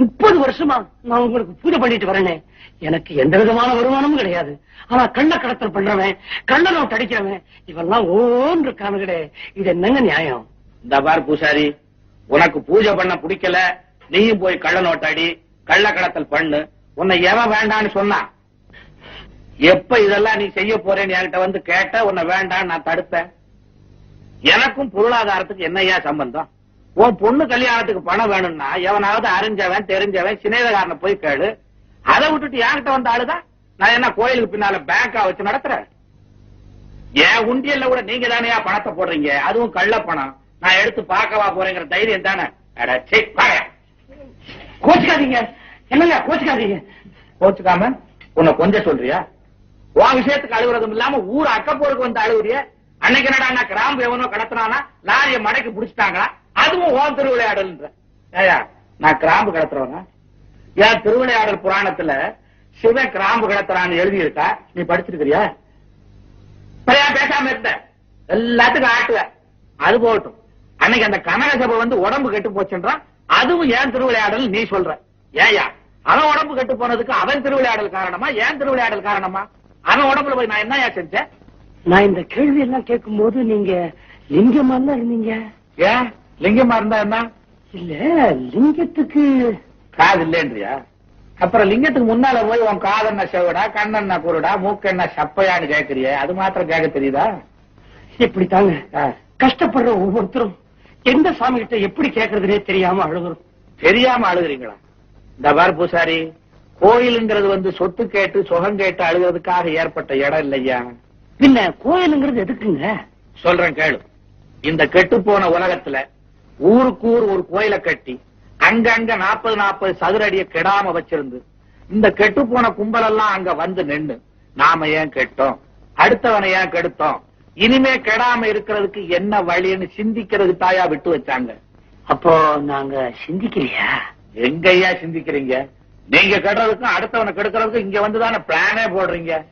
முப்பது வருஷமா நான் உங்களுக்கு பூஜை பண்ணிட்டு வரேனே. எனக்கு எந்த விதமான வருமானமும் கிடையாது. ஆனா கண்ண கடத்தல் பண்றவன் கண்ண நோட்டு அடிக்கிறவன் இவெல்லாம் ஓன்று இருக்கானுங்களே இது என்னங்க நியாயம்? இந்த பார் பூசாரி உனக்கு பூஜை பண்ண பிடிக்கல நீயும் போய் கள்ள நோட்டாடி கள்ள கடத்தல் பண்ணு. உன்னை எவன் வேண்டான்னு சொன்னான் எப்ப இதெல்லாம் நீ செய்ய போறேன்னு என்கிட்ட வந்து கேட்ட உன்னை வேண்டான்னு நான் தடுப்பேன். எனக்கும் பொருளாதாரத்துக்கு என்னையா சம்பந்தம்? உன் பொண்ணு கல்யாணத்துக்கு பணம் வேணும்னா எவனாவது அறிஞ்சவன் தெரிஞ்சவன் சிநேகக்காரனை போய் கேளு. அதை விட்டுட்டு என்கிட்ட வந்த ஆளுதான் நான் என்ன கோயிலுக்கு பின்னால பேங்கா வச்சு நடத்துறேன்? என் உண்டியல்ல கூட நீங்க தானே பணத்தை போடுறீங்க? அதுவும் கள்ள பணம். நான் எடுத்து பார்க்கவா போறேங்கிற தைரியம் தானே? கோச்சுக்காதீங்க. என்னங்க கோச்சுக்காதீங்க? கோச்சுக்காம உன்னை கொஞ்சம் சொல்றியா? உன் விஷயத்துக்கு அழுகுறதும் இல்லாம ஊர் அக்கப்போருக்கு வந்து அழுகுறிய? அன்னைக்கு என்னடா கிராம்பு எவனோ கடத்துனானா? லாரிய மடைக்கு புடிச்சிட்டாங்களா? அதுவும் ஓன் திருவிளையாடல்ன்ற ஏயா நான் கிராம்பு கடத்துறவனா ஏன் திருவிளையாடல் புராணத்துல சிவன் கிராம்பு கடத்துறான்னு எழுதி இருக்கா நீ படிச்சிருக்கிறியா? பேசாம இருந்த. எல்லாத்துக்கும் ஆட்டுவ. அது போகட்டும். அன்னைக்கு அந்த கனக சபை வந்து உடம்பு கெட்டு போச்சுன்றான் அதுவும் ஏன் திருவிளையாடல் நீ சொல்ற? ஏயா அவன் உடம்பு கெட்டு போனதுக்கு அவன் திருவிளையாடல் காரணமா ஏன் திருவிளையாடல் காரணமா? அவன் உடம்புல போய் நான் என்னயா செஞ்சேன்? நான் இந்த கேள்வி எல்லாம் கேட்கும் போது நீங்க லிங்கமா இருந்தீங்க. ஏன்? லிங்கமா இருந்தா என்ன? இல்ல லிங்கத்துக்கு காது இல்லைன்றியா? அப்புறம் லிங்கத்துக்கு முன்னால போய் உன் காதண்ண செவடா கண்ணண்ண குருடா மூக்கண்ண சப்பையான்னு கேக்குறியே? அது மாத்திரம் கேட்க தெரியுதா? இப்படி தாங்க ஆ. கஷ்டப்படுற ஒவ்வொருத்தரும் எந்த சாமி கிட்ட எப்படி கேக்குறதுனே தெரியாம அழுகுறோம். தெரியாம அழுகுறீங்களா? இந்த பார் பூசாரி கோயிலுங்கிறது வந்து சொத்து கேட்டு சுகம் கேட்டு அழுகிறதுக்காக ஏற்பட்ட இடம் இல்லையா? பின்ன கோயிலுங்கிறது எதுக்குங்க? சொல்றேன் கேளு. இந்த கெட்டு போன உலகத்துல ஊருக்கு ஊர் ஒரு கோயிலை கட்டி அங்கங்க நாற்பது நாற்பது சதுர அடிய கெடாம வச்சிருந்து இந்த கெட்டு போன கும்பலெல்லாம் அங்க வந்து நின்னு நாம ஏன் கெட்டோம்? அடுத்தவனை ஏன் கெடுத்தோம்? இனிமே கெடாம இருக்கிறதுக்கு என்ன வழின்னு சிந்திக்கிறது தாயா விட்டு வச்சாங்க. அப்போ நாங்க சிந்திக்கலையா? எங்கய்யா சிந்திக்கிறீங்க? நீங்க கெடுறதுக்கும் அடுத்தவனை கெடுக்கிறதுக்கும் இங்க வந்துதானே பிளானே போடுறீங்க.